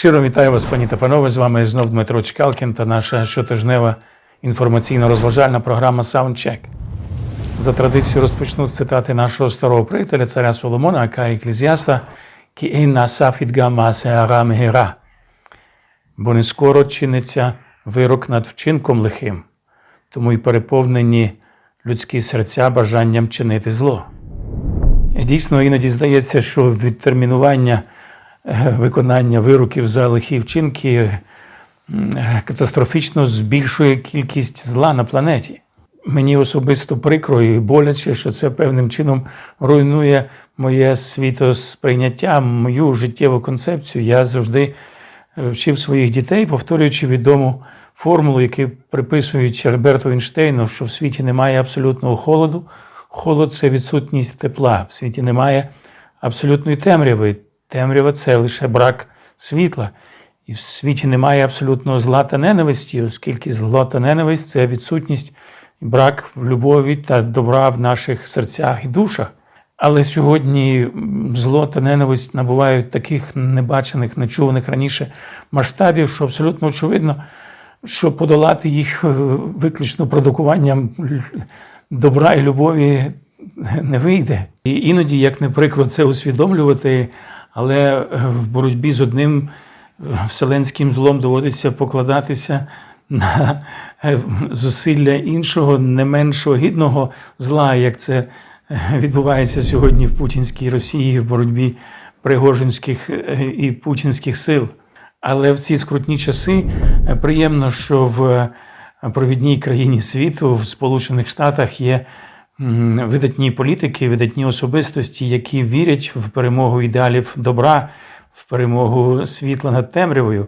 Щиро вітаю вас, пані та панове. З вами знов Дмитро Чкалкін та наша щотижнева інформаційно-розважальна програма Soundcheck. За традицією розпочну з цитати нашого старого приятеля, царя Соломона, ака еклезіаста, «Кі ейн насаф ідгама сеара. Бо не скоро чиниться вирок над вчинком лихим, тому й переповнені людські серця бажанням чинити зло. Дійсно, іноді здається, що відтермінування виконання вироків за лихі вчинки катастрофічно збільшує кількість зла на планеті. Мені особисто прикро і боляче, що це певним чином руйнує моє світосприйняття, мою життєву концепцію. Я завжди е, вчив своїх дітей, повторюючи відому формулу, яку приписують Альберту Ейнштейну, що в світі немає абсолютного холоду. Холод це відсутність тепла. В світі немає абсолютної темряви. Темрява це лише брак світла. І в світі немає абсолютного зла та ненависті, оскільки зло та ненависть це відсутність і брак любові та добра в наших серцях і душах. Але сьогодні зло та ненависть набувають таких небачених, нечуваних раніше масштабів, що абсолютно очевидно, що подолати їх виключно продукуванням добра і любові не вийде. І іноді, як не прикро це усвідомлювати, але е, в боротьбі з одним е, вселенським злом доводиться покладатися на е, зусилля іншого, не меншого гідного зла, як це відбувається сьогодні в путінській Росії в боротьбі пригожинських і путінських сил. Але в ці скрутні часи приємно, що в провідній країні світу, в Сполучених Штатах, є видатні політики, видатні особистості, які вірять в перемогу ідеалів добра, в перемогу світла над темрявою.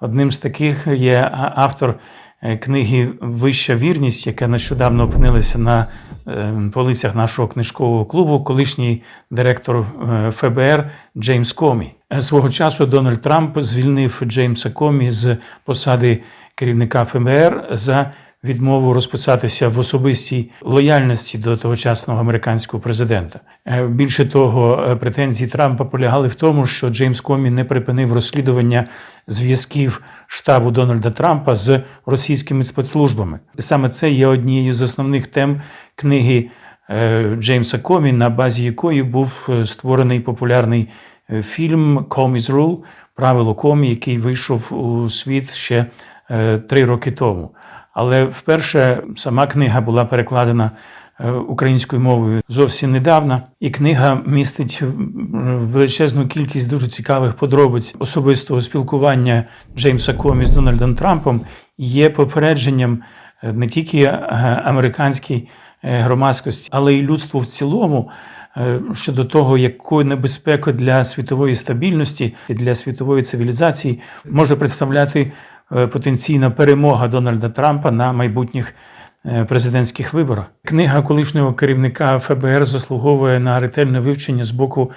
Одним з таких є автор е, книги Вища вірність, яка нещодавно опинилася на е, полицях нашого книжкового клубу, колишній директор е, ФБР Джеймс Комі. Свого часу Дональд Трамп звільнив Джеймса Комі з посади керівника ФБР за відмову розписатися в особистій лояльності до тогочасного американського президента. Е, Більше того, е, претензії Трампа полягали в тому, що Джеймс Комі не припинив розслідування зв'язків штабу Дональда Трампа з російськими спецслужбами. Саме це є однією з основних тем книги е, Джеймса Комі, на базі якої був створений популярний фільм «Comey's Rule» правило Комі, який вийшов у світ ще три роки тому. Але вперше сама книга була перекладена е, українською мовою зовсім недавно, і книга містить величезну кількість дуже цікавих подробиць особистого спілкування Джеймса Комі з Дональдом Трампом. Є попередженням е, не тільки е, американській е, громадськості, але й людству в цілому е, щодо того, якою небезпекою для світової стабільності і для світової цивілізації може представляти е, потенційна перемога Дональда Трампа на майбутніх е, президентських виборах. Книга колишнього керівника ФБР заслуговує на ретельне вивчення з боку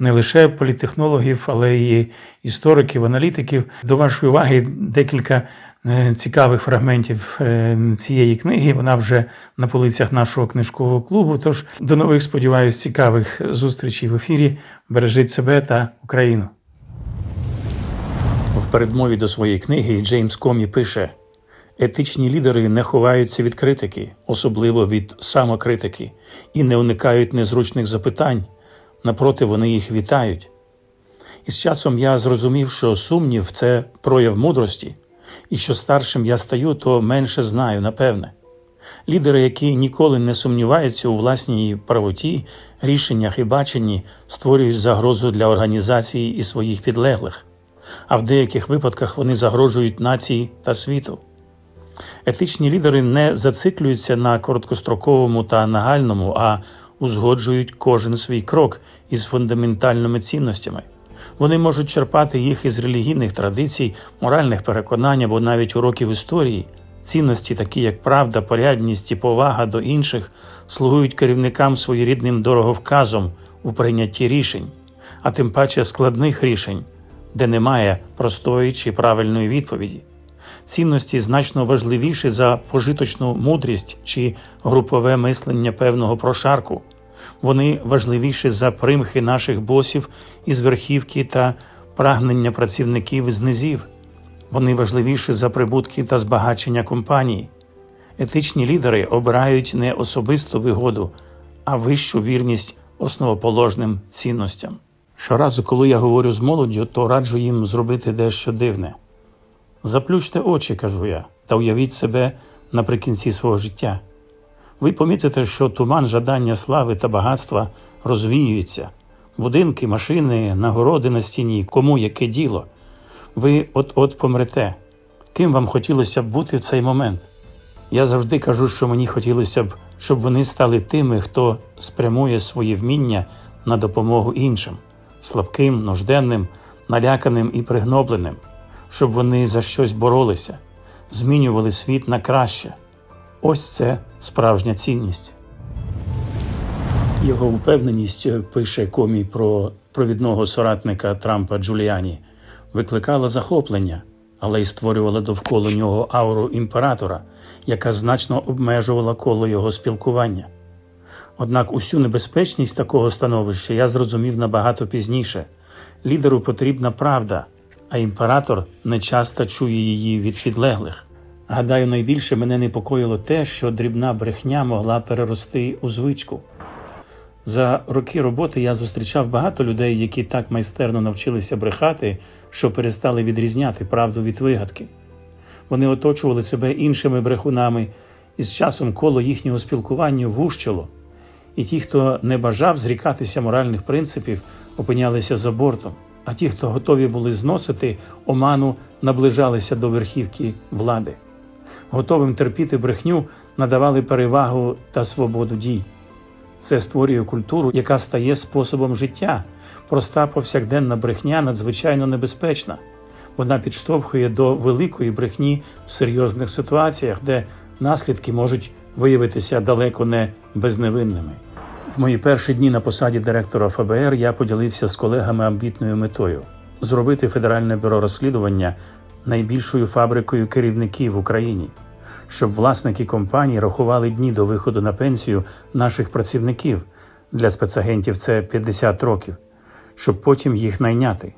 не лише політтехнологів, але й істориків, аналітиків. До вашої уваги декілька е, цікавих фрагментів е, цієї книги. Вона вже на полицях нашого книжкового клубу. Тож до нових, сподіваюсь, цікавих зустрічей в ефірі. Бережіть себе та Україну. В передмові до своєї книги Джеймс Комі пише: етичні лідери не ховаються від критики, особливо від самокритики, і не уникають незручних запитань. Напроти, вони їх вітають. І з часом я зрозумів, що сумнів це прояв мудрості, і що старшим я стаю, то менше знаю, напевне. Лідери, які ніколи не сумніваються у власній правоті, рішеннях і баченні, створюють загрозу для організації і своїх підлеглих, а в деяких випадках вони загрожують нації та світу. Етичні лідери не зациклюються на короткостроковому та нагальному, а узгоджують кожен свій крок із фундаментальними цінностями. Вони можуть черпати їх із релігійних традицій, моральних переконань або навіть уроків історії. Цінності, такі як правда, порядність і повага до інших, слугують керівникам своєрідним дороговказом у прийнятті рішень, а тим паче складних рішень, де немає простої чи правильної відповіді. Цінності значно важливіші за пожиточну мудрість чи групове мислення певного прошарку. Вони важливіші за примхи наших босів із верхівки та прагнення працівників із низів. Вони важливіші за прибутки та збагачення компанії. Етичні лідери обирають не особисту вигоду, а вищу вірність основоположним цінностям. Щоразу, коли я говорю з молоддю, то раджу їм зробити дещо дивне. Заплющте очі, кажу я, та уявіть себе наприкінці свого життя. Ви помітите, що туман жадання слави та багатства розвіюється. Будинки, машини, нагороди на стіні, кому яке діло. Ви от-от помрете. Ким вам хотілося б бути в цей момент? Я завжди кажу, що мені хотілося б, щоб вони стали тими, хто спрямує свої вміння на допомогу іншим, слабким, нужденним, наляканим і пригнобленим, щоб вони за щось боролися, змінювали світ на краще. Ось це справжня цінність. Його впевненість, е, пише комій про провідного соратника Трампа Джуліані, викликала захоплення, але й створювала довкола нього ауру імператора, яка значно обмежувала коло його спілкування. Однак усю небезпечність такого становища я зрозумів набагато пізніше. Лідеру потрібна правда, а імператор не часто чує її від підлеглих. Гадаю, найбільше мене непокоїло те, що дрібна брехня могла перерости у звичку. За роки роботи я зустрічав багато людей, які так майстерно навчилися брехати, що перестали відрізняти правду від вигадки. Вони оточували себе іншими брехунами, і з часом коло їхнього спілкування вущило. І ті, хто не бажав зрікатися моральних принципів, опинялися за бортом. А ті, хто готові були зносити оману, наближалися до верхівки влади. Готовим терпіти брехню надавали перевагу та свободу дій. Це створює культуру, яка стає способом життя. Проста повсякденна брехня надзвичайно небезпечна. Вона підштовхує до великої брехні в серйозних ситуаціях, де наслідки можуть виявитися далеко не безневинними. В мої перші дні на посаді директора ФБР я поділився з колегами амбітною метою зробити Федеральне бюро розслідування найбільшою фабрикою керівників в Україні, щоб власники компаній рахували дні до виходу на пенсію наших працівників для спецагентів це 50 років, щоб потім їх найняти.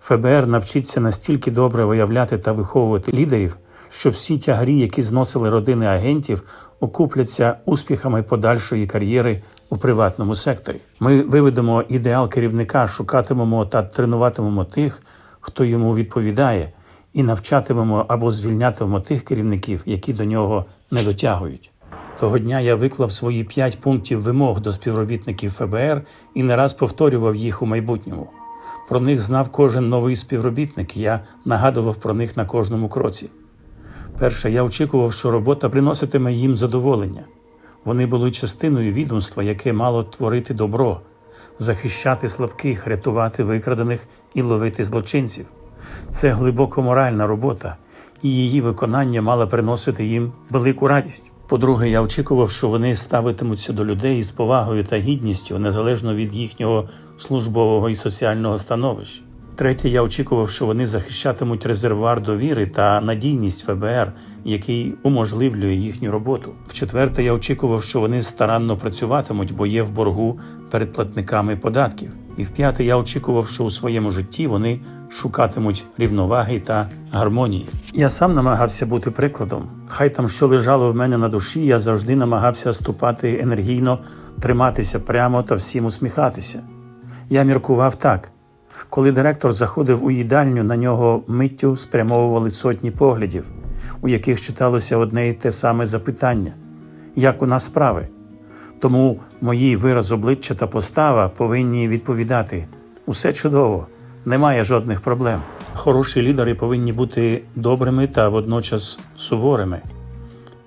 ФБР навчиться настільки добре виявляти та виховувати лідерів, що всі тягарі, які зносили родини агентів, окупляться успіхами подальшої кар'єри у приватному секторі. Ми виведемо ідеал керівника, шукатимемо та тренуватимемо тих, хто йому відповідає, і навчатимемо або звільнятимемо тих керівників, які до нього не дотягують. Того дня я виклав свої п'ять пунктів вимог до співробітників ФБР і не раз повторював їх у майбутньому. Про них знав кожен новий співробітник, я нагадував про них на кожному кроці. Перше, я очікував, що робота приноситиме їм задоволення. Вони були частиною відомства, яке мало творити добро, захищати слабких, рятувати викрадених і ловити злочинців. Це глибоко моральна робота, і її виконання мало приносити їм велику радість. По-друге, я очікував, що вони ставитимуться до людей з повагою та гідністю, незалежно від їхнього службового і соціального становища. Третє, я очікував, що вони захищатимуть резервуар довіри та надійність ФБР, який уможливлює їхню роботу. В-четверте, я очікував, що вони старанно працюватимуть, бо є в боргу перед платниками податків. І в-п'яте, я очікував, що у своєму житті вони шукатимуть рівноваги та гармонії. Я сам намагався бути прикладом. Хай там що лежало в мене на душі, я завжди намагався ступати енергійно, триматися прямо та всім усміхатися. Я міркував так. Коли директор заходив у їдальню, на нього миттю спрямовували сотні поглядів, у яких читалося одне й те саме запитання: як у нас справи? Тому мої вираз обличчя та постава повинні відповідати: усе чудово, немає жодних проблем. Хороші лідери повинні бути добрими та водночас суворими.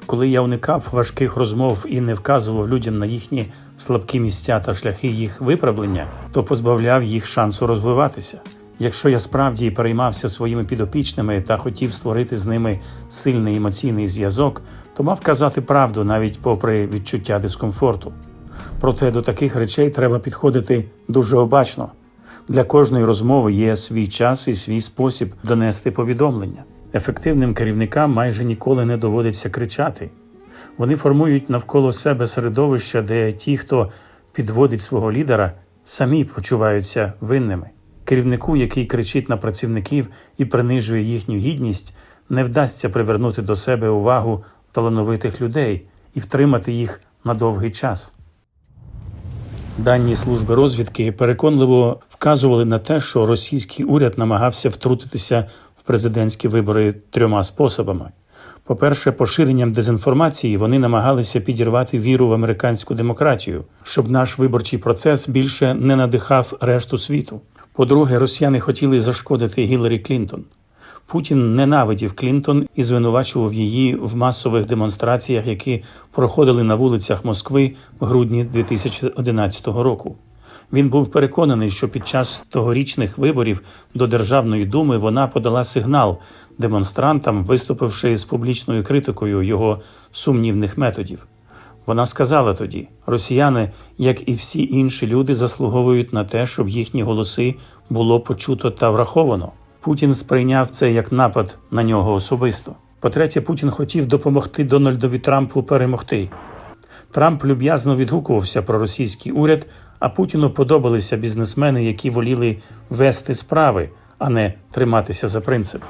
Коли я уникав важких розмов і не вказував людям на їхні слабкі місця та шляхи їх виправлення, то позбавляв їх шансу розвиватися. Якщо я справді переймався своїми підопічними та хотів створити з ними сильний емоційний зв'язок, то мав казати правду навіть попри відчуття дискомфорту. Проте до таких речей треба підходити дуже обачно. Для кожної розмови є свій час і свій спосіб донести повідомлення. Ефективним керівникам майже ніколи не доводиться кричати. Вони формують навколо себе середовище, де ті, хто підводить свого лідера, самі почуваються винними. Керівнику, який кричить на працівників і принижує їхню гідність, не вдасться привернути до себе увагу талановитих людей і втримати їх на довгий час. Дані служби розвідки переконливо вказували на те, що російський уряд намагався втрутитися президентські вибори трьома способами. По-перше, поширенням дезінформації вони намагалися підірвати віру в американську демократію, щоб наш виборчий процес більше не надихав решту світу. По-друге, росіяни хотіли зашкодити Гіларі Клінтон. Путін ненавидів Клінтон і звинувачував її в масових демонстраціях, які проходили на вулицях Москви в грудні 2011 року. Він був переконаний, що під час тогорічних виборів до Державної думи вона подала сигнал демонстрантам, виступивши з публічною критикою його сумнівних методів. Вона сказала тоді: росіяни, як і всі інші люди, заслуговують на те, щоб їхні голоси було почуто та враховано. Путін сприйняв це як напад на нього особисто. По-третє, Путін хотів допомогти Дональдові Трампу перемогти. Трамп люб'язно відгукувався про російський уряд, а Путіну подобалися бізнесмени, які воліли вести справи, а не триматися за принцип.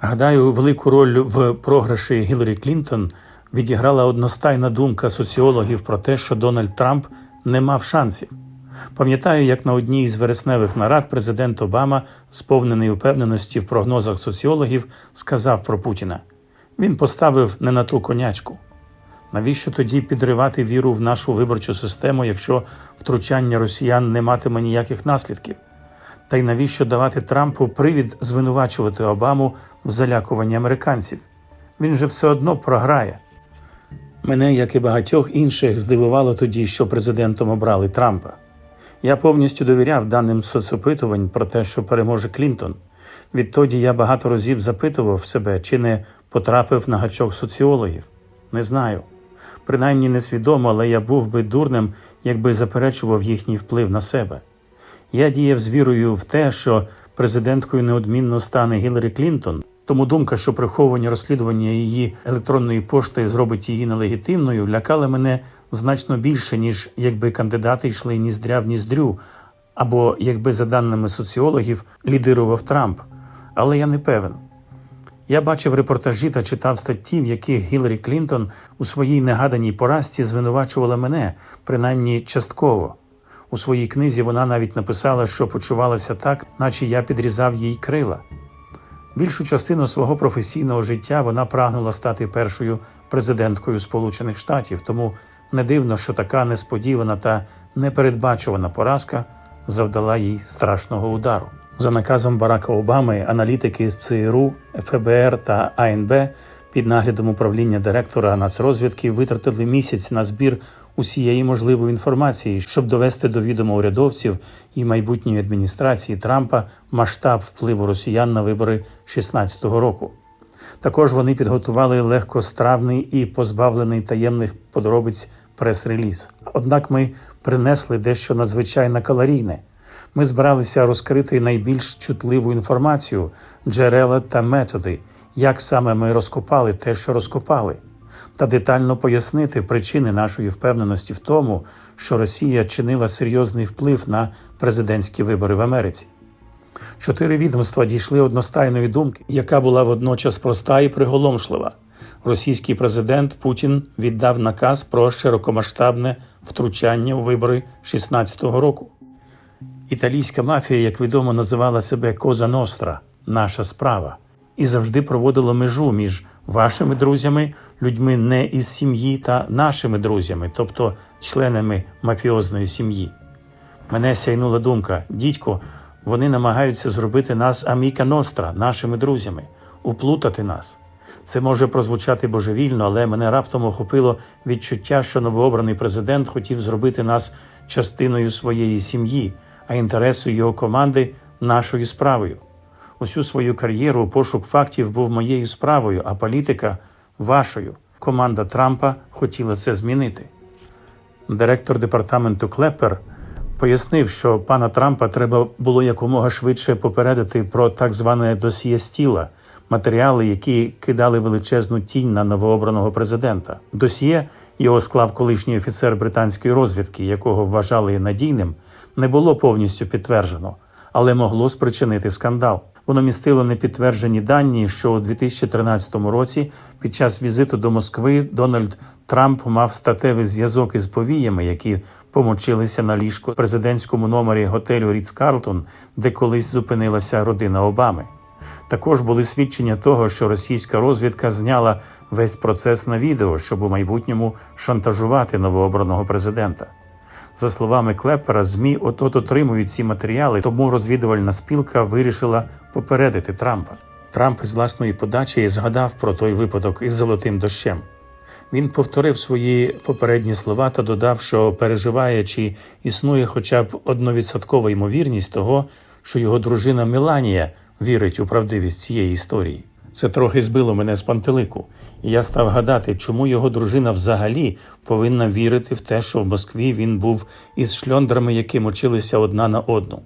Гадаю, велику роль в програші Гіларі Клінтон відіграла одностайна думка соціологів про те, що Дональд Трамп не мав шансів. Пам'ятаю, як на одній із вересневих нарад президент Обама, сповнений упевненості в прогнозах соціологів, сказав про Путіна: він поставив не на ту конячку. Навіщо тоді підривати віру в нашу виборчу систему, якщо втручання росіян не матиме ніяких наслідків? Та й навіщо давати Трампу привід звинувачувати Обаму в залякуванні американців? Він же все одно програє. Мене, як і багатьох інших, здивувало тоді, що президентом обрали Трампа. Я повністю довіряв даним соцопитувань про те, що переможе Клінтон. Відтоді я багато разів запитував себе, чи не потрапив на гачок соціологів. Не знаю. Принаймні несвідомо, але я був би дурним, якби заперечував їхній вплив на себе. Я діяв з вірою в те, що президенткою неодмінно стане Гіларі Клінтон, тому думка, що приховування розслідування її електронної пошти зробить її нелегітимною, лякала мене значно більше, ніж якби кандидати йшли ніздря в ніздрю, або якби, за даними соціологів, лідирував Трамп. Але я не певен. Я бачив репортажі та читав статті, в яких Гіларі Клінтон у своїй негаданій поразці звинувачувала мене, принаймні частково. У своїй книзі вона навіть написала, що почувалася так, наче я підрізав їй крила. Більшу частину свого професійного життя вона прагнула стати першою президенткою Сполучених Штатів, тому не дивно, що така несподівана та непередбачувана поразка завдала їй страшного удару. За наказом Барака Обами, аналітики з ЦРУ, ФБР та АНБ під наглядом управління директора нацрозвідки витратили місяць на збір усієї можливої інформації, щоб довести до відома урядовців і майбутньої адміністрації Трампа масштаб впливу росіян на вибори 2016 року. Також вони підготували легкостравний і позбавлений таємних подробиць прес-реліз. Однак ми принесли дещо надзвичайно калорійне. Ми збиралися розкрити найбільш чутливу інформацію, джерела та методи, як саме ми розкопали те, що розкопали, та детально пояснити причини нашої впевненості в тому, що Росія чинила серйозний вплив на президентські вибори в Америці. Чотири відомства дійшли одностайної думки, яка була водночас проста і приголомшлива. Російський президент Путін віддав наказ про широкомасштабне втручання у вибори 16-го року. Італійська мафія, як відомо, називала себе Коза Ностра наша справа, і завжди проводила межу між вашими друзями, людьми не із сім'ї та нашими друзями, тобто членами мафіозної сім'ї. Мене сяйнула думка, дідько, вони намагаються зробити нас Аміка Ностра, нашими друзями, уплутати нас. Це може прозвучати божевільно, але мене раптом охопило відчуття, що новообраний президент хотів зробити нас частиною своєї сім'ї, а інтереси його команди нашою справою. Усю свою кар'єру пошук фактів був моєю справою, а політика вашою. Команда Трампа хотіла це змінити. Директор департаменту Клепер пояснив, що пана Трампа треба було якомога швидше попередити про так зване досьє стіла, матеріали, які кидали величезну тінь на новообраного президента. Досьє його склав колишній офіцер британської розвідки, якого вважали надійним, не було повністю підтверджено. але могло спричинити скандал. Воно містило непідтверджені дані, що у 2013 році під час візиту до Москви Дональд Трамп мав статевий зв'язок із повіями, які помочилися на ліжку президентському номері готелю Ріц Карлтон, де колись зупинилася родина Обами. Також були свідчення того, що російська розвідка зняла весь процес на відео, щоб у майбутньому шантажувати новообраного президента. За словами Клепера, ЗМІ от-от отримують ці матеріали, тому розвідувальна спілка вирішила попередити Трампа. Трамп із власної подачі згадав про той випадок із золотим дощем. Він повторив свої попередні слова та додав, що переживає, чи існує хоча б одновідсоткова ймовірність того, що його дружина Меланія вірить у правдивість цієї історії. Це трохи збило мене з пантелику, і я став гадати, чому його дружина взагалі повинна вірити в те, що в Москві він був із шльондрами, які мочилися одна на одну.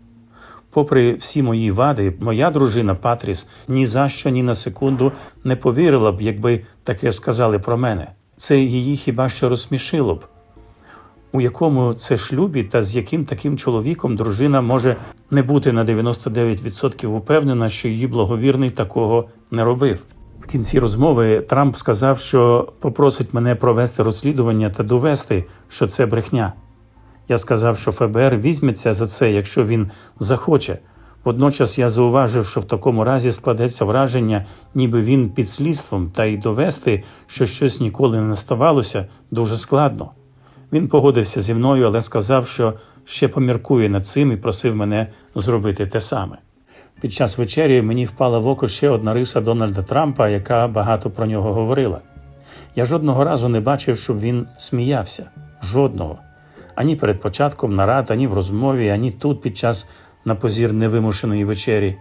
Попри всі мої вади, моя дружина Патріс ні за що, ні на секунду не повірила б, якби таке сказали про мене. Це її хіба що розсмішило б. У якому це шлюбі та з яким таким чоловіком дружина може не бути на 99% упевнена, що її благовірний такого не робив. В кінці розмови Трамп сказав, що попросить мене провести розслідування та довести, що це брехня. Я сказав, що ФБР візьметься за це, якщо він захоче. Водночас я зауважив, що в такому разі складеться враження, ніби він під слідством, та й довести, що щось ніколи не ставалося, дуже складно. Він погодився зі мною, але сказав, що ще поміркує над цим і просив мене зробити те саме. Під час вечері мені впала в око ще одна риса Дональда Трампа, яка багато про нього говорила. Я жодного разу не бачив, щоб він сміявся. Жодного. Ані перед початком нарад, ані в розмові, ані тут під час на позір невимушеної вечері.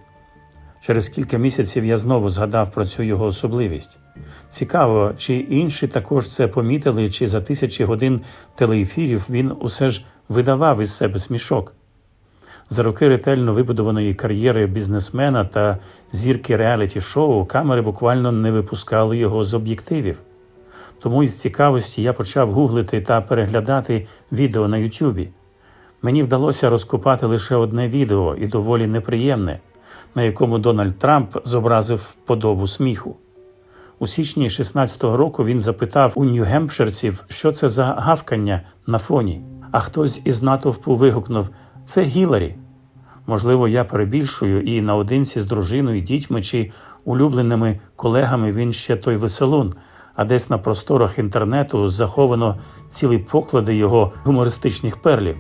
Через кілька місяців я знову згадав про цю його особливість. Цікаво, чи інші також це помітили, чи за тисячі годин телеефірів він усе ж видавав із себе смішок. За роки ретельно вибудованої кар'єри бізнесмена та зірки реаліті шоу камери буквально не випускали його з об'єктивів. Тому із цікавості я почав гуглити та переглядати відео на Ютубі. Мені вдалося розкопати лише одне відео і доволі неприємне, на якому Дональд Трамп зобразив подобу сміху. У січні 16-го року він запитав у нью-гемпширців, що це за гавкання на фоні. А хтось із натовпу вигукнув: Це Гіларі. Можливо, я перебільшую, і наодинці з дружиною, дітьми чи улюбленими колегами він ще той веселун, а десь на просторах інтернету заховано цілі поклади його гумористичних перлів.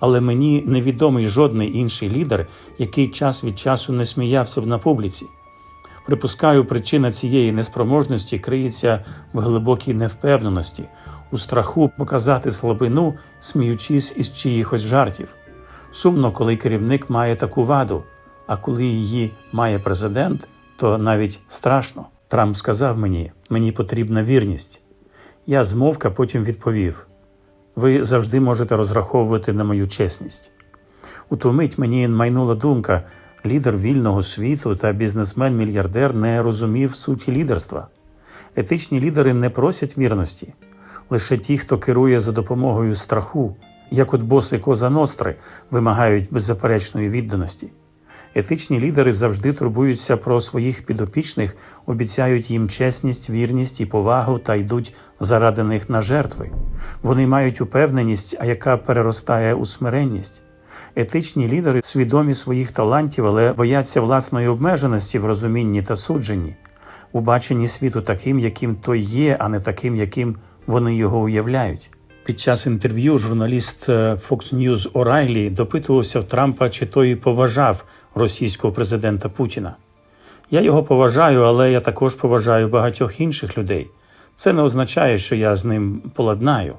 Але мені невідомий жодний інший лідер, який час від часу не сміявся б на публіці. Припускаю, причина цієї неспроможності криється в глибокій невпевненості, у страху показати слабину, сміючись із чиїхось жартів. Сумно, коли керівник має таку ваду, а коли її має президент, то навіть страшно. Трамп сказав мені, мені потрібна вірність. Я змовка потім відповів: ви завжди можете розраховувати на мою чесність. У ту мить мені майнула думка, лідер вільного світу та бізнесмен-мільярдер не розумів суті лідерства. Етичні лідери не просять вірності, лише ті, хто керує за допомогою страху, як от боси Коза Ностри, вимагають беззаперечної відданості. Етичні лідери завжди турбуються про своїх підопічних, обіцяють їм чесність, вірність і повагу та йдуть заради них на жертви. Вони мають упевненість, а яка переростає у смиренність. Етичні лідери свідомі своїх талантів, але бояться власної обмеженості в розумінні та судженні, у баченні світу таким, яким той є, а не таким, яким вони його уявляють. Під час інтерв'ю журналіст е, Fox News Орайлі допитувався в Трампа, чи той поважав російського президента Путіна. Я його поважаю, але я також поважаю багатьох інших людей. Це не означає, що я з ним поладнаю.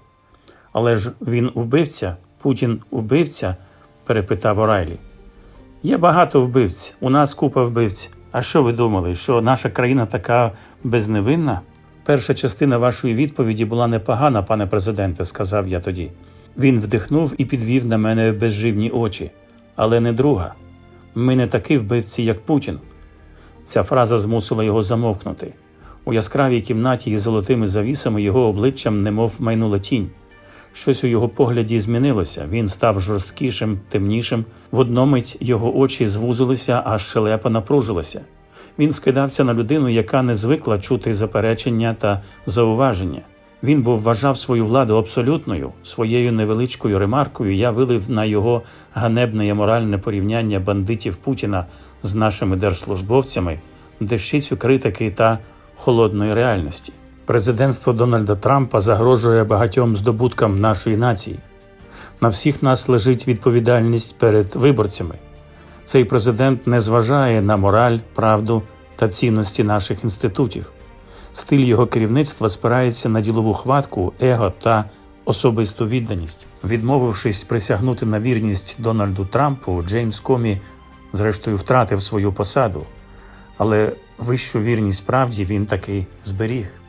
Але ж він убивця, Путін убивця? перепитав Орайлі. Є багато вбивць, у нас купа вбивць. А що ви думали, що наша країна така безневинна? Перша частина вашої відповіді була непогана, пане президенте, сказав я тоді. Він вдихнув і підвів на мене безживні очі, але не друга. Ми не такі вбивці, як Путін. Ця фраза змусила його замовкнути. У яскравій кімнаті із золотими завісами його обличчям немов майнула тінь. Щось у його погляді змінилося. Він став жорсткішим, темнішим. В одну його очі звузилися, а щелепа напружилася. Він скидався на людину, яка не звикла чути заперечення та зауваження. Він був вважав свою владу абсолютною. Своєю невеличкою ремаркою я вилив на його ганебне моральне порівняння бандитів Путіна з нашими держслужбовцями, дещицю критики та холодної реальності. Президентство Дональда Трампа загрожує багатьом здобуткам нашої нації. На всіх нас лежить відповідальність перед виборцями. Цей президент не зважає на мораль, правду та цінності наших інститутів. Стиль його керівництва спирається на ділову хватку, его та особисту відданість. Відмовившись присягнути на вірність Дональду Трампу, Джеймс Комі, зрештою, втратив свою посаду, але вищу вірність правді він таки зберіг.